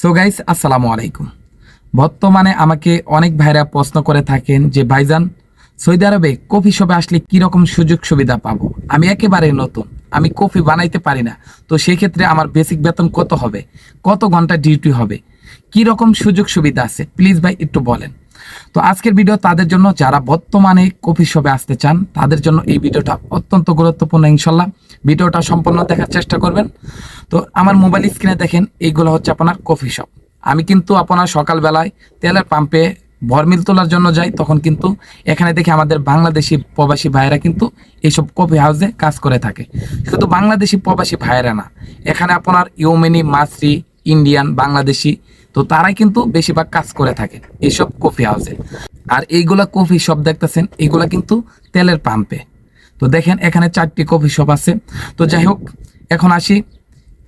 So guys আসসালামু আলাইকুম। বর্তমানে আমাকে অনেক ভাইরা প্রশ্ন করে থাকেন যে, ভাইজান, সৌদি আরবে কফি শপে আসলে কীরকম সুযোগ সুবিধা পাবো? আমি একেবারে নতুন, আমি কফি বানাইতে পারি না। তো সেই ক্ষেত্রে আমার বেসিক বেতন কত হবে? কত ঘণ্টা ডিউটি হবে? কী রকম সুযোগ সুবিধা আছে? প্লিজ ভাই, একটু বলেন। তো আজকের ভিডিও তাদের জন্য, যারা বর্তমানে কফি শপে আসতে চান, তাদের জন্য এই ভিডিওটা অত্যন্ত গুরুত্বপূর্ণ ইনশাল্লাহ। ভিডিওটা সম্পূর্ণ দেখার চেষ্টা করবেন। তো আমার মোবাইল স্ক্রিনে দেখেন, এইগুলো হচ্ছে আপনার কফি শপ আমি কিন্তু আপনার সকালবেলায় তেলের পাম্পে ভরমিল তোলার জন্য যাই, তখন কিন্তু এখানে দেখি আমাদের বাংলাদেশি প্রবাসী ভাইয়েরা কিন্তু এইসব কফি হাউসে কাজ করে থাকে। শুধু বাংলাদেশি প্রবাসী ভাইয়েরা না, এখানে আপনার ইউমেনি মাসরি ইন্ডিয়ান, বাংলাদেশি, তো তারাই কিন্তু বেশিরভাগ কাজ করে থাকে এইসব কফি হাউসে আর এইগুলা কফি শপ দেখতেছেন এইগুলা কিন্তু তেলের পাম্পে তো দেখেন, এখানে চারটি কফি শপ আছে। তো যাই হোক, এখন আসি,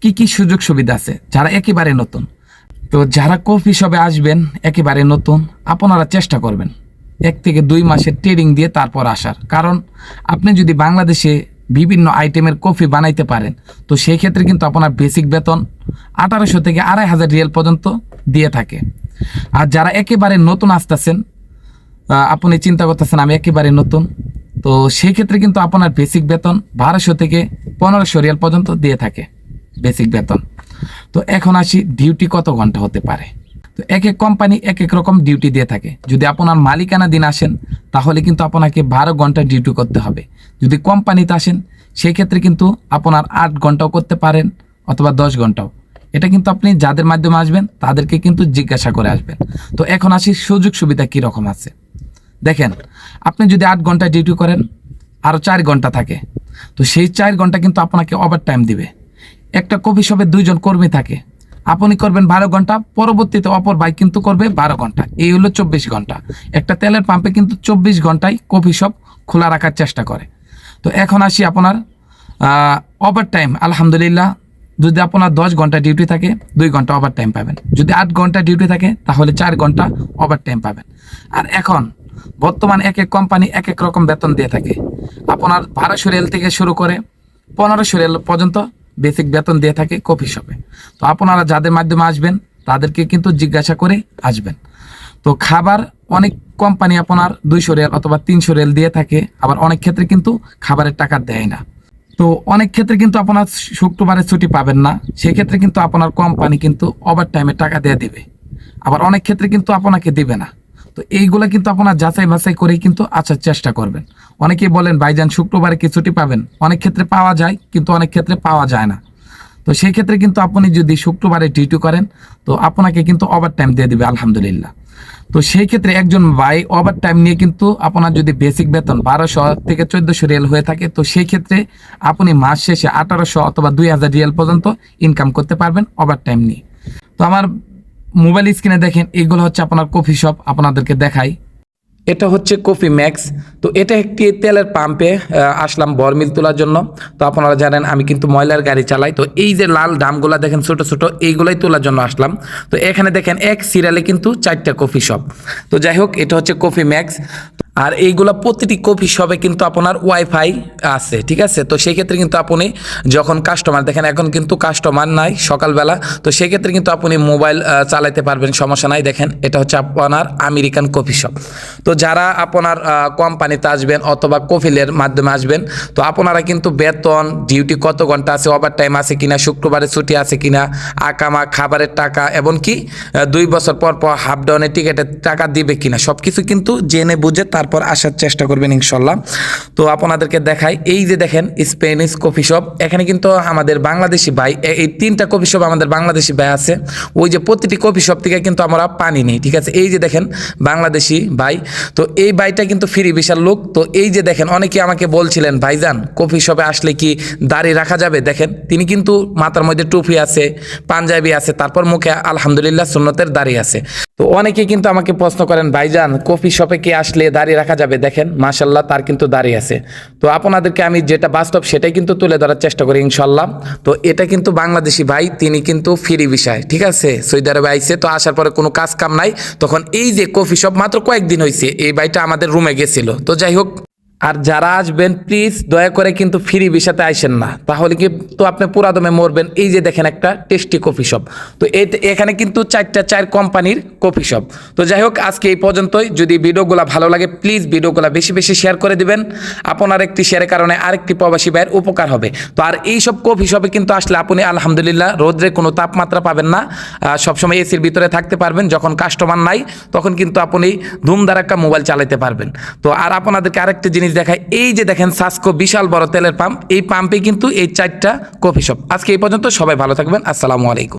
কি কি সুযোগ সুবিধা আছে? যারা একেবারে নতুন। তো যারা কফি শপে আসবেন, একেবারে নতুন, আপনারা চেষ্টা করবেন। এক থেকে দুই মাসের ট্রেডিং দিয়ে তারপর আসার। কারণ আপনি যদি বাংলাদেশে বিভিন্ন আইটেমের কফি বানাইতে পারেন, তো সেই ক্ষেত্রে কিন্তু আপনার বেসিক বেতন আঠারোশো থেকে আড়াই হাজার রিয়াল পর্যন্ত দিয়ে থাকে। আর যারা একেবারে নতুন আসতেছেন আপনি চিন্তা করতেছেন, আমি একেবারে নতুন। তো সেই ক্ষেত্রে কিন্তু আপনার বেসিক বেতন বারোশো থেকে পনেরোশো রিয়াল পর্যন্ত দিয়ে থাকে বেসিক বেতন। তো এখন আসি ডিউটি কত ঘণ্টা হতে পারে? তো এক এক কোম্পানি এক এক রকম ডিউটি দিয়ে থাকে। যদি আপনার মালিকানা দিন আসেন, তাহলে কিন্তু আপনাকে বারো ঘণ্টা ডিউটি করতে হবে। যদি কোম্পানিতে আসেন, সেই ক্ষেত্রে কিন্তু আপনার আট ঘন্টাও করতে পারেন অথবা দশ ঘন্টাও। এটা কিন্তু আপনি যাদের মাধ্যমে আসবেন, তাদেরকে কিন্তু জিজ্ঞাসা করে আসবেন। তো এখন আসি সুযোগ সুবিধা কী রকম আছে? দেখেন, আপনি যদি আট ঘণ্টা ডিউটি করেন আরও চার ঘণ্টা থাকে। তো সেই চার ঘণ্টা কিন্তু আপনাকে ওভার টাইম দিবে। একটা কফি শপে দুইজন কর্মী থাকে। আপনি করবেন বারো ঘণ্টা, পরবর্তীতে অপর বাইক কিন্তু করবে বারো ঘণ্টা। এই হলো চব্বিশ ঘণ্টা। একটা তেলের পাম্পে কিন্তু চব্বিশ ঘন্টায় কফি শপ খোলা রাখার চেষ্টা করে। তো এখন আসি আপনার ওভার টাইম আলহামদুলিল্লাহ, যদি আপনার দশ ঘণ্টা ডিউটি থাকে, দুই ঘণ্টা ওভার টাইম পাবেন। যদি আট ঘণ্টা ডিউটি থাকে, তাহলে চার ঘণ্টা ওভার টাইম পাবেন। আর এখন বর্তমান এক এক কোম্পানি এক এক রকম বেতন দিয়ে থাকে। আপনার বারোশো রেল থেকে শুরু করে পনেরোশো রেল পর্যন্ত বেসিক বেতন দিয়ে থাকে কফি শপে। তো আপনারা যাদের মাধ্যমে আসবেন, তাদেরকে কিন্তু জিজ্ঞাসা করে আসবেন। তো খাবার অনেক কোম্পানি আপনার দুইশো রেল অথবা তিনশো রেল দিয়ে থাকে, আবার অনেক ক্ষেত্রে কিন্তু খাবারের টাকা দেয় না। তো অনেক ক্ষেত্রে কিন্তু আপনার শুক্রবারে ছুটি পাবেন না, সেক্ষেত্রে কিন্তু আপনার কোম্পানি কিন্তু ওভার টাইমে টাকা দিয়ে দিবে। আবার অনেক ক্ষেত্রে কিন্তু আপনাকে দিবে না। তো এইগুলা কিন্তু আপনার যাচাই বাছাই করেই কিন্তু আসার চেষ্টা করবেন। অনেকেই বলেন, ভাইজান, শুক্রবারে কি ছুটি পাবেন? অনেক ক্ষেত্রে পাওয়া যায়, কিন্তু অনেক ক্ষেত্রে পাওয়া যায় না। তো সেই ক্ষেত্রে কিন্তু আপনি যদি শুক্রবারে ডিউটি করেন, তো আপনাকে কিন্তু ওভার টাইম দিয়ে দিবে, আলহামদুলিল্লাহ। তো সেই ক্ষেত্রে একজন ভাই ওভার টাইম নিয়ে কিন্তু আপনার যদি বেসিক বেতন বারোশো থেকে চোদ্দশো রিয়াল হয়ে থাকে, তো সেই ক্ষেত্রে আপনি মাস শেষে আঠারোশো অথবা দুই হাজার রিয়েল পর্যন্ত ইনকাম করতে পারবেন ওভার টাইম নিয়ে। তো আমার মোবাইল স্ক্রিনে দেখেন, এগুলো হচ্ছে আপনার কফি শপ, আপনাদেরকে দেখাই। এটা হচ্ছে কফি ম্যাক্স। তো এটা একটি তেলের পাম্পে আসলাম বরমিল তোলার জন্য। তো আপনারা জানেন, আমি কিন্তু ময়লার গাড়ি চালাই। তো এই যে লাল ডামগুলা দেখেন, ছোট ছোট, এইগুলাই তোলার জন্য আসলাম। তো এখানে দেখেন, এক সিরিয়ালে কিন্তু চারটা কফি শপ। তো যাই হোক, এটা হচ্ছে কফি ম্যাক্স। আর এইগুলা প্রতিটি কফি শপে কিন্তু আপনার ওয়াইফাই আছে ঠিক আছে? তো সেই ক্ষেত্রে কিন্তু আপনি যখন কাস্টমার দেখেন এখন কিন্তু কাস্টমার নাই সকালবেলা তো সেক্ষেত্রে কিন্তু আপনি মোবাইল চালাতে পারবেন সমস্যা নাই। দেখেন এটা হচ্ছে আপনার আমেরিকান কফি শপ তো যারা আপনার কোম্পানিতে আসবেন অথবা কফিলের মাধ্যমে আসবেন তো আপনারা কিন্তু বেতন ডিউটি কত ঘণ্টা আছে ওভার টাইম আছে কিনা শুক্রবারে ছুটি আছে কিনা আকামা খাবারের টাকা এমনকি আহ, দুই বছর পর পর হাফ ডাউনের টিকিটের টাকা দিবে কিনা সব কিছু কিন্তু জেনে বুঝে তারপর আসার চেষ্টা করবেন ইনশাল্লাহ। তো আপনাদেরকে দেখাই, এই যে দেখেন স্পেনিশ কফি শপ এখানে কিন্তু আমাদের বাংলাদেশি ভাই এই তিনটা কফি শপ আমাদের বাংলাদেশি ভাই আছে। ওই যে প্রতিটি কফি শপ থেকে কিন্তু আমরা পানি নিই, ঠিক আছে? এই যে দেখেন বাংলাদেশি ভাই, তো এই ভাইটা কিন্তু ফ্রি বিশাল লোক। তো এই যে দেখেন, অনেকে আমাকে বলছিলেন, ভাইজান কফি শপে আসলে কি দাড়ি রাখা যাবে? দেখেন, তিনি কিন্তু মাথার মধ্যে টুপি আছে, পাঞ্জাবি আছে, তারপর মুখে আলহামদুলিল্লাহ সুন্নতের দাড়ি আছে। তো অনেকে কিন্তু আমাকে প্রশ্ন করেন, ভাইজান, কফি শপে কে আসলে দাঁড়িয়ে রাখা যাবে? দেখেন মাশাল্লাহ তার কিন্তু দাঁড়িয়ে আছে। তো আপনাদেরকে আমি যেটা বাস্তব সেটাই কিন্তু তুলে ধরার চেষ্টা করি ইনশাল্লাহ তো এটা কিন্তু বাংলাদেশি ভাই, তিনি কিন্তু ফ্রি বিষয়, ঠিক আছে? সৌদি আরবে আইসে তো আসার পরে কোনো কাজ কাম নাই। তখন এই যে কফি শপ মাত্র কয়েকদিন হয়েছে এই ভাইটা আমাদের রুমে গেছিল। তো যাই হোক আর যারা আসবেন প্লিজ দয়া করে কিন্তু ফ্রি ভিসাতে আইসেন না। তাহলে কিন্তু আপনি পুরাদমে মরবেন। এই যে দেখেন একটা টেস্টি কফি শপ তো এখানে কিন্তু চারটা, চার কোম্পানির কফি শপ তো যাই হোক, আজকে এই পর্যন্তই। যদি ভিডিওগুলো ভালো লাগে প্লিজ ভিডিওগুলো বেশি বেশি শেয়ার করে দিবেন। আপনার একটি শেয়ারের কারণে আরেকটি প্রবাসী ভাইয়ের উপকার হবে। তো আর এই সব কফি শপে কিন্তু আসলে আপনি আলহামদুলিল্লাহ রোদ্রে কোনো তাপমাত্রা পাবেন না। সবসময় এসির ভিতরে থাকতে পারবেন। যখন কাস্টমার নাই, তখন কিন্তু আপনি ধুমধারাক্কা মোবাইল চালাতে পারবেন। তো আর আপনাদেরকে আরেকটি জিনিস দেখায়, এই যে দেখেন সাসকো বিশাল বড় তেলের পাম্প, এই পাম্পে কিন্তু এই চারটা কফি শপ। আজকে এই পর্যন্ত সবাই ভালো থাকবেন, আসসালামু আলাইকুম।